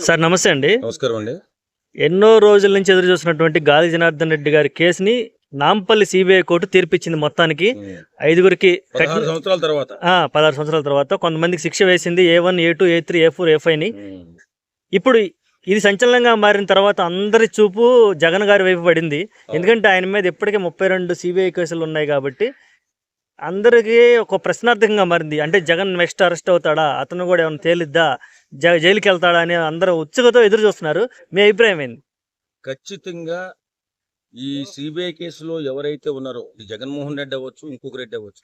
Sir నమస్తే అండి. నమస్కారం అండి. ఎన్నో రోజుల నుంచి ఎదురు చూస్తున్నటువంటి గాలి జనార్దన్ రెడ్డి గారి కేసుని నాంపల్లి సిబిఐ కోర్టు తీర్పిచ్చింది మొత్తానికి. ఐదుగురికి పదహారు కఠిన- సంవత్సరాల తర్వాత. ఆ, పదహారు సంవత్సరాల తర్వాత కొంతమందికి శిక్ష వేసింది A one A two A three A four A ఫైవ్ని ఇప్పుడు ఇది సంచలనంగా మారిన తర్వాత అందరి చూపు జగన్ గారి వైపు పడింది. ఎందుకంటే ఆయన మీద ఇప్పటికే ముప్పై రెండు సిబిఐ కేసులు ఉన్నాయి కాబట్టి అందరికీ ఒక ప్రశ్నార్థకంగా మారింది. అంటే జగన్ నెక్స్ట్ అరెస్ట్ అవుతాడా? అతను కూడా ఏమైనా తేలిద్దా? జైలుకి వెళ్తాడా అని అందరూ ఉత్సుకతో ఎదురు చూస్తున్నారు. మీ అభిప్రాయం ఏంది? ఖచ్చితంగా ఈ సిబిఐ కేసులో ఎవరైతే ఉన్నారో జగన్మోహన్ రెడ్డి అవ్వచ్చు ఇంకొక రెడ్డి అవ్వచ్చు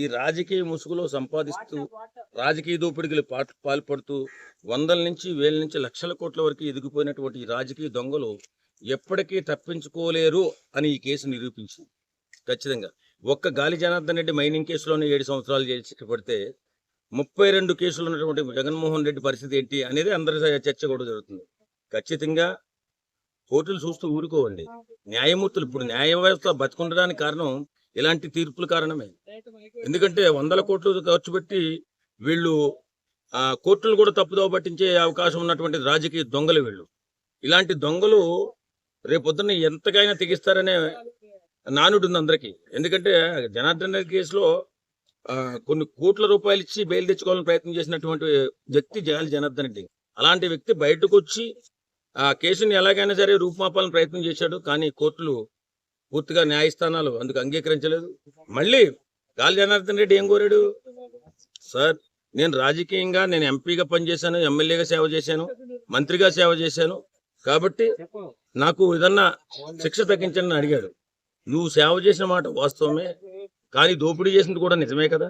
ఈ రాజకీయ ముసుగులో సంపాదిస్తూ రాజకీయ దోపిడికి పాల్పడుతూ వందల నుంచి వేల నుంచి లక్షల కోట్ల వరకు ఎదిగిపోయినటువంటి ఈ రాజకీయ దొంగలు ఎప్పటికీ తప్పించుకోలేరు అని ఈ కేసు నిరూపించింది. ఖచ్చితంగా. ఒక్క గాలి జనార్దన్ రెడ్డి మైనింగ్ కేసులోనే ఏడు సంవత్సరాలు చేసి పడితే ముప్పై రెండు కేసులు ఉన్నటువంటి జగన్మోహన్ రెడ్డి పరిస్థితి ఏంటి అనేది అందరి చర్చ కూడా జరుగుతుంది. ఖచ్చితంగా కోర్టులు చూస్తూ ఊరుకోవండి. న్యాయమూర్తులు ఇప్పుడు న్యాయ వ్యవస్థ బతుకుండడానికి కారణం ఇలాంటి తీర్పుల కారణమే. ఎందుకంటే వందల కోట్లు ఖర్చు పెట్టి వీళ్ళు ఆ కోర్టులు కూడా తప్పుదోవ పట్టించే అవకాశం ఉన్నటువంటి రాజకీయ దొంగలు వీళ్ళు. ఇలాంటి దొంగలు రేపొద్దున ఎంతకైనా తెగిస్తారనే నానుడు ఉంది అందరికీ. ఎందుకంటే జనార్దన్ రెడ్డి కేసులో కొన్ని కోట్ల రూపాయలు ఇచ్చి బెయిల్ తెచ్చుకోవాలని ప్రయత్నం చేసినటువంటి వ్యక్తి జగాలి జనార్దన్ రెడ్డి. అలాంటి వ్యక్తి బయటకు వచ్చి ఆ కేసుని ఎలాగైనా సరే రూపుమాపాలని ప్రయత్నం చేశాడు కానీ కోర్టులు పూర్తిగా న్యాయస్థానాలు అందుకు అంగీకరించలేదు. మళ్ళీ గాలి జనార్దన్ రెడ్డి ఏం కోరాడు? సార్ నేను రాజకీయంగా నేను ఎంపీగా పనిచేశాను ఎమ్మెల్యేగా సేవ చేశాను మంత్రిగా సేవ చేశాను కాబట్టి నాకు ఏదన్నా శిక్ష తగ్గించండి అడిగాడు. నువ్వు సేవ చేసిన మాట వాస్తవమే కానీ దోపిడీ చేసింది కూడా నిజమే కదా?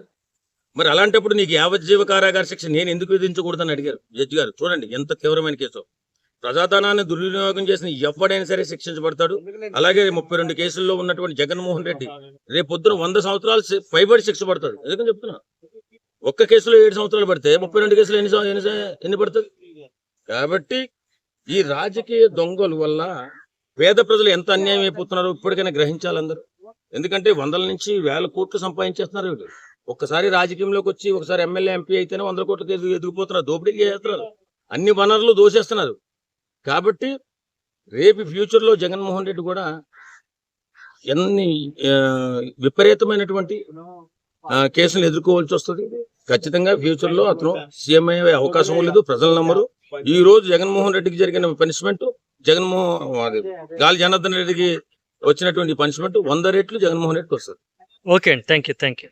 మరి అలాంటప్పుడు నీకు యావజ్జీవ కారాగార శిక్ష నేను ఎందుకు విధించకూడదని అడిగారు? జడ్జి గారు చూడండి ఎంత తీవ్రమైన కేసు. ప్రజాధనాన్ని దుర్వినియోగం చేసిన ఎవడైనా సరే శిక్షించబడతాడు. అలాగే ముప్పై రెండు కేసుల్లో ఉన్నటువంటి జగన్మోహన్ రెడ్డి రేపు పొద్దున వంద సంవత్సరాలు పైబడి శిక్ష పడతాడు. ఎందుకని చెప్తున్నా? ఒక్క కేసులో ఏడు సంవత్సరాలు పడితే ముప్పై రెండు కేసులు ఎన్ని ఎన్ని ఎన్ని పడుతుంది కాబట్టి ఈ రాజకీయ దొంగల వల్ల పేద ప్రజలు ఎంత అన్యాయం అయిపోతున్నారో ఇప్పటికైనా గ్రహించాలి అందరూ. ఎందుకంటే వందల నుంచి వేల కోట్లు సంపాదించేస్తున్నారు వీళ్ళు. ఒక్కసారి రాజకీయంలోకి వచ్చి ఒకసారి ఎమ్మెల్యే ఎంపీ అయితేనే వందల కోట్లకి ఎదిగిపోతున్నారు దోపిడీ చేస్తున్నారు. అన్ని వనరులు దోసేస్తున్నారు. కాబట్టి రేపు ఫ్యూచర్లో జగన్మోహన్ రెడ్డి కూడా ఎన్ని విపరీతమైనటువంటి కేసులు ఎదుర్కోవాల్సి వస్తుంది. ఖచ్చితంగా ఫ్యూచర్లో అతను సీఎం అయ్యే అవకాశం లేదు ప్రజలు నమ్మరు. ఈ రోజు జగన్మోహన్ రెడ్డికి జరిగిన పనిష్మెంట్ జగన్మోహన్ గాలి జనార్దన్ రెడ్డికి వచ్చినటువంటి పనిష్మెంట్ వంద రెట్లు జగన్మోహన్ రెడ్డికి వస్తుంది. ఓకే అండి థ్యాంక్ యూ థ్యాంక్ యూ